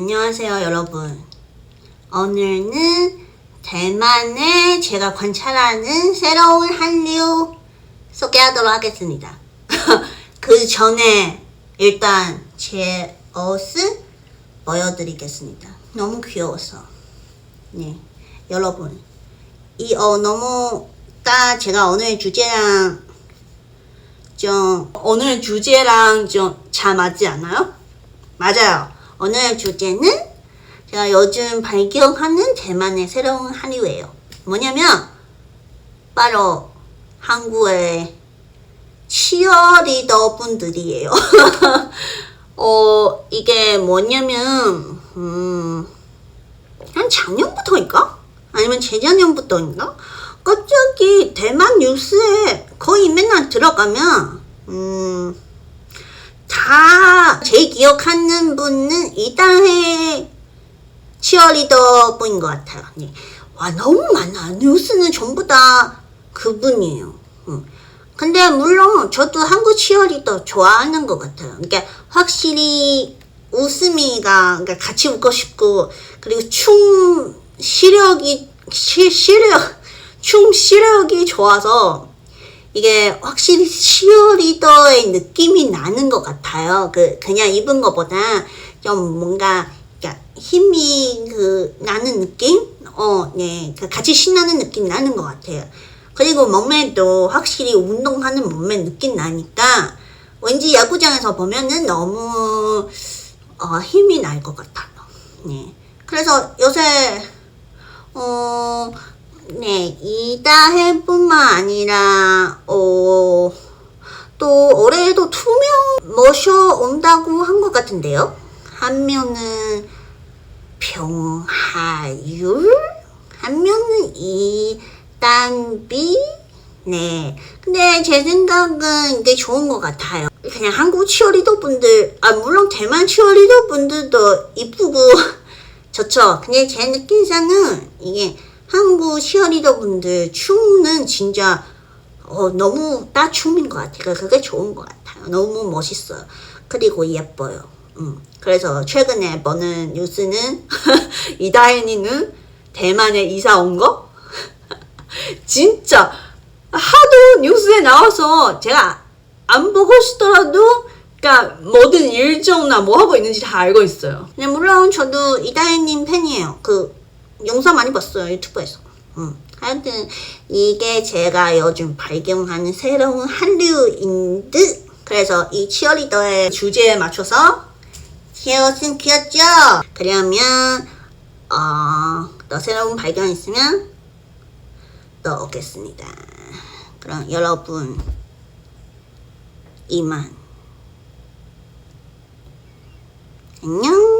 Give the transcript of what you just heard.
안녕하세요, 여러분. 오늘은 대만에 제가 관찰하는 새로운 한류 소개하도록 하겠습니다. 그 전에 일단 제 옷을 보여드리겠습니다. 너무 귀여워서. 네, 여러분. 이 옷 너무 딱 제가 오늘 주제랑 좀 오늘 주제랑 좀 잘 맞지 않아요? 맞아요. 오늘 주제는 제가 요즘 발견하는 대만의 새로운 한류예요. 뭐냐면 바로 한국의 치어리더 분들이에요. 어 이게 뭐냐면 음, 한 작년부터인가? 아니면 재작년부터인가? 갑자기 대만 뉴스에 거의 맨날 들어가면 음, 다 제 기억하는 분은 이다혜 치어리더 분인 것 같아요. 네. 와 너무 많아. 뉴스는 전부 다 그분이에요. 응. 근데 물론 저도 한국 치어리더 좋아하는 것 같아요. 그러니까 확실히 웃음이가 그러니까 같이 웃고 싶고 그리고 춤 시력이 시, 시력 춤 시력이 좋아서 이게 확실히 치어리더의 느낌이 나는 것 같아요. 그 그냥 입은 것보다 좀 뭔가 힘이 그 나는 느낌, 어, 네, 그 같이 신나는 느낌 나는 것 같아요. 그리고 몸매도 확실히 운동하는 몸매 느낌 나니까 왠지 야구장에서 보면은 너무 어, 힘이 날 것 같아요. 네, 그래서 요새 어. 네, 이다혜뿐만 아니라 어, 또 올해에도 두 명 모셔온다고 한 것 같은데요. 한 명은 병하율, 한 명은 이단비. 네, 근데 제 생각은 이게 좋은 것 같아요. 그냥 한국 치어리더 분들, 아 물론 대만 치어리더 분들도 이쁘고 좋죠. 근데 제 느낌상은 이게 한국 치어리더 분들 춤은 진짜 어, 너무 따춤인 것 같아요. 그게 좋은 것 같아요. 너무 멋있어요. 그리고 예뻐요. 음. 그래서 최근에 보는 뉴스는 이다현이는 대만에 이사 온 거? 진짜 하도 뉴스에 나와서 제가 안 보고 싶더라도 그러니까 모든 일정나 뭐 하고 있는지 다 알고 있어요. 근데 물론 저도 이다혜님 팬이에요. 그 영상 많이 봤어요 유튜브에서. 음. 하여튼 이게 제가 요즘 발견하는 새로운 한류인 듯. 그래서 이 치어리더의 주제에 맞춰서 헤어진 귀엽죠? 그러면 어, 또 새로운 발견 있으면 또 오겠습니다. 그럼 여러분 이만 안녕.